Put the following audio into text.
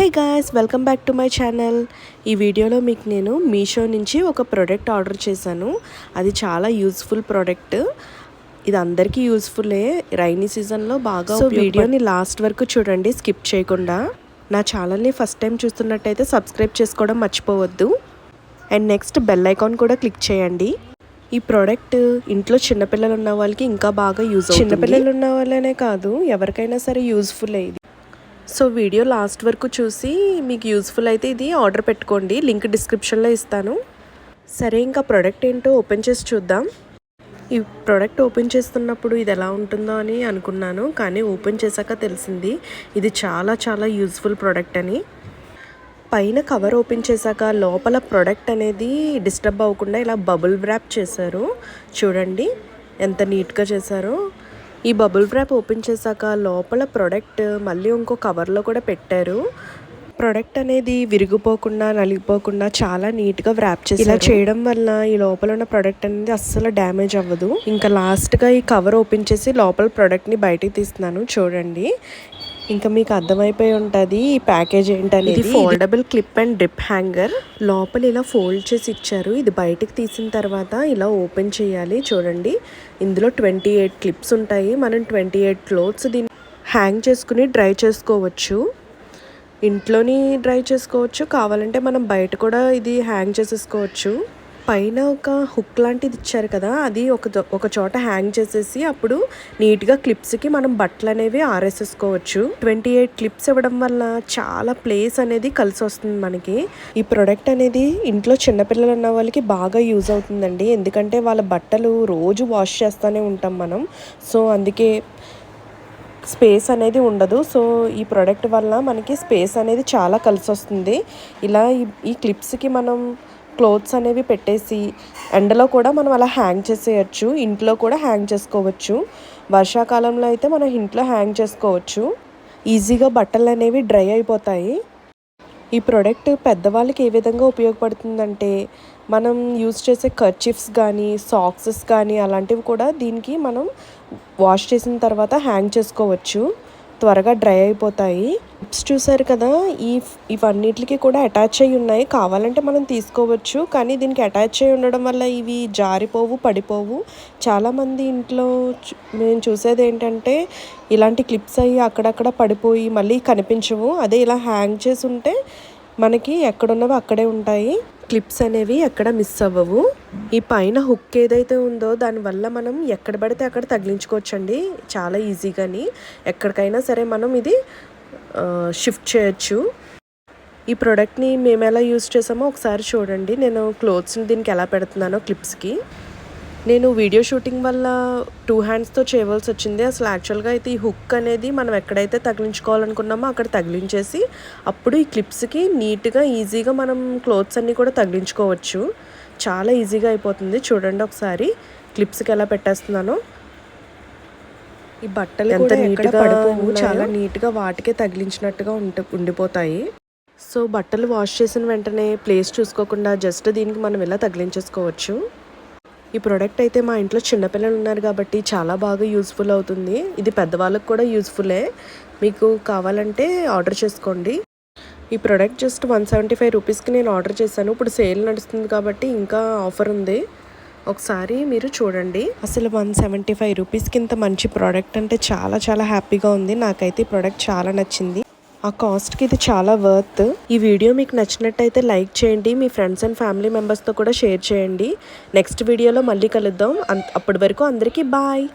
Hey guys welcome back to my channel ఈ వీడియోలో మీకు నేను మీషో నుంచి ఒక ప్రోడక్ట్ ఆర్డర్ చేశాను. అది చాలా యూస్ఫుల్ ప్రోడక్ట్ ఇది అందరికీ యూస్ఫుల్లే రైనీ సీజన్లో బాగా సో వీడియోని లాస్ట్ వరకు చూడండి స్కిప్ చేయకుండా. నా ఛానల్ని ఫస్ట్ టైం చూస్తున్నట్టయితే సబ్స్క్రైబ్ చేసుకోవడం మర్చిపోవద్దు. అండ్ నెక్స్ట్ బెల్ ఐకాన్ కూడా క్లిక్ చేయండి. ఈ ప్రోడక్ట్ ఇంట్లో చిన్నపిల్లలు ఉన్న వాళ్ళకి ఇంకా బాగా యూజ్ చిన్నపిల్లలు ఉన్న వాళ్ళనే కాదు ఎవరికైనా సరే యూస్ఫుల్ ఇది. సో వీడియో లాస్ట్ వరకు చూసి మీకు యూస్ఫుల్ అయితే ఇది ఆర్డర్ పెట్టుకోండి. లింక్ డిస్క్రిప్షన్లో ఇస్తాను. సరే ఇంకా ప్రోడక్ట్ ఏంటో ఓపెన్ చేసి చూద్దాం. ఈ ప్రోడక్ట్ ఓపెన్ చేస్తున్నప్పుడు ఇది ఎలా ఉంటుందో అని అనుకున్నాను కానీ ఓపెన్ చేశాక తెలిసింది ఇది చాలా చాలా యూస్ఫుల్ ప్రోడక్ట్ అని. పైన కవర్ ఓపెన్ చేశాక లోపల ప్రోడక్ట్ అనేది డిస్టర్బ్ అవ్వకుండా ఇలా బబుల్ వ్రాప్ చేశారు. చూడండి ఎంత నీట్గా చేశారో. ఈ బబుల్ ర్యాప్ ఓపెన్ చేశాక లోపల ప్రోడక్ట్ మళ్ళీ ఇంకో కవర్లో కూడా పెట్టారు. ప్రోడక్ట్ అనేది విరిగిపోకుండా నలిగిపోకుండా చాలా నీట్గా వ్రాప్ చేసి ఇలా చేయడం వల్ల ఈ లోపల ఉన్న ప్రోడక్ట్ అనేది అస్సలు డ్యామేజ్ అవ్వదు. ఇంకా లాస్ట్గా ఈ కవర్ ఓపెన్ చేసి లోపల ప్రోడక్ట్ని బయటికి తీస్తున్నాను. చూడండి. ఇంకా మీకు అర్థమైపోయి ఉంటుంది ఈ ప్యాకేజ్ ఏంటనేది. Foldable clip and drip hanger. లోపల ఇలా ఫోల్డ్ చేసి ఇచ్చారు. ఇది బయటకు తీసిన తర్వాత ఇలా ఓపెన్ చేయాలి. చూడండి. ఇందులో ట్వంటీ ఎయిట్ క్లిప్స్ ఉంటాయి. మనం ట్వంటీ ఎయిట్ క్లోత్స్ దీన్ని హ్యాంగ్ చేసుకుని డ్రై చేసుకోవచ్చు. ఇంట్లోని డ్రై చేసుకోవచ్చు. కావాలంటే మనం బయట కూడా ఇది హ్యాంగ్ చేసేసుకోవచ్చు. పైన ఒక హుక్ లాంటిది ఇచ్చారు కదా అది ఒక ఒక చోట హ్యాంగ్ చేసేసి అప్పుడు నీట్గా క్లిప్స్కి మనం బట్టలు అనేవి ఆరేసేసుకోవచ్చు. ట్వంటీ ఎయిట్ క్లిప్స్ ఇవ్వడం వల్ల చాలా ప్లేస్ అనేది కలిసి వస్తుంది మనకి. ఈ ప్రోడక్ట్ అనేది ఇంట్లో చిన్నపిల్లలు ఉన్న వాళ్ళకి బాగా యూజ్ అవుతుందండి. ఎందుకంటే వాళ్ళ బట్టలు రోజు వాష్ చేస్తూనే ఉంటాం మనం. సో అందుకే స్పేస్ అనేది ఉండదు. సో ఈ ప్రోడక్ట్ వల్ల మనకి స్పేస్ అనేది చాలా కలిసి వస్తుంది ఇలా ఈ క్లిప్స్కి మనం క్లోత్స్ అనేవి పెట్టేసి ఎండలో కూడా మనం అలా హ్యాంగ్ చేసేయచ్చు ఇంట్లో కూడా హ్యాంగ్ చేసుకోవచ్చు. వర్షాకాలంలో అయితే మనం ఇంట్లో హ్యాంగ్ చేసుకోవచ్చు. ఈజీగా బట్టలు అనేవి డ్రై అయిపోతాయి. ఈ ప్రోడక్ట్ పెద్దవాళ్ళకి ఏ విధంగా ఉపయోగపడుతుందంటే మనం యూస్ చేసే కర్చిఫ్స్ కానీ సాక్సెస్ కానీ అలాంటివి కూడా దీనికి మనం వాష్ చేసిన తర్వాత హ్యాంగ్ చేసుకోవచ్చు. త్వరగా డ్రై అయిపోతాయి. క్లిప్స్ చూసారు కదా? ఈ ఇవన్నిటికి కూడా అటాచ్ అయ్యి ఉన్నాయి. కావాలంటే మనం తీసుకోవచ్చు. కానీ దీనికి అటాచ్ అయ్యి ఉండడం వల్ల ఇవి జారిపోవు పడిపోవు. చాలామంది ఇంట్లో మేము చూసేది ఏంటంటే ఇలాంటి క్లిప్స్ అయ్యి అక్కడక్కడ పడిపోయి మళ్ళీ కనిపించవు. అదే ఇలా హ్యాంగ్ చేసి ఉంటే మనకి ఎక్కడున్నవి అక్కడే ఉంటాయి. క్లిప్స్ అనేవి ఎక్కడ మిస్ అవ్వవు. ఈ పైన హుక్ ఏదైతే ఉందో దానివల్ల మనం ఎక్కడ పడితే అక్కడ తగిలించుకోవచ్చండి. చాలా ఈజీగాని ఎక్కడికైనా సరే మనం ఇది షిఫ్ట్ చేయొచ్చు. ఈ ప్రోడక్ట్ని మేము ఎలా యూస్ చేసామో ఒకసారి చూడండి. నేను క్లోత్స్ని దీనికి ఎలా పెడుతున్నానో క్లిప్స్కి నేను వీడియో షూటింగ్ వల్ల టూ హ్యాండ్స్తో చేయవలసి వచ్చింది. అసలు యాక్చువల్గా అయితే ఈ హుక్ అనేది మనం ఎక్కడైతే తగిలించుకోవాలనుకున్నామో అక్కడ తగిలించేసి అప్పుడు ఈ క్లిప్స్కి నీట్గా ఈజీగా మనం క్లోత్స్ అన్నీ కూడా తగిలించుకోవచ్చు. చాలా ఈజీగా అయిపోతుంది. చూడండి ఒకసారి క్లిప్స్కి ఎలా పెట్టేస్తున్నానో. ఈ బట్టలు ఎంత నీట్గా పడిపోవు చాలా నీట్గా వాటికే తగిలించినట్టుగా ఉంట ఉండిపోతాయి. సో బట్టలు వాష్ చేసిన వెంటనే ప్లేస్ చూసుకోకుండా జస్ట్ దీనికి మనం ఇలా తగిలించేసుకోవచ్చు. ఈ ప్రోడక్ట్ అయితే మా ఇంట్లో చిన్నపిల్లలు ఉన్నారు కాబట్టి చాలా బాగా యూస్ఫుల్ అవుతుంది. ఇది పెద్దవాళ్ళకి కూడా యూస్ఫుల్లే మీకు కావాలంటే ఆర్డర్ చేసుకోండి. ఈ product just one seventy five రూపీస్కి నేను ఆర్డర్ చేశాను. ఇప్పుడు సేల్ నడుస్తుంది కాబట్టి ఇంకా ఆఫర్ ఉంది. ఒకసారి మీరు చూడండి. అసలు వన్ సెవెంటీ ఫైవ్ రూపీస్కి ఇంత మంచి ప్రోడక్ట్ అంటే చాలా చాలా హ్యాపీగా ఉంది. నాకైతే ఈ ప్రోడక్ట్ చాలా నచ్చింది. ఆ కాస్ట్కి ఇది చాలా వర్త్. ఈ వీడియో మీకు నచ్చినట్టయితే లైక్ చేయండి. మీ ఫ్రెండ్స్ అండ్ ఫ్యామిలీ మెంబర్స్తో కూడా షేర్ చేయండి. నెక్స్ట్ వీడియోలో మళ్ళీ కలుద్దాం. అప్పటి వరకు అందరికీ బాయ్.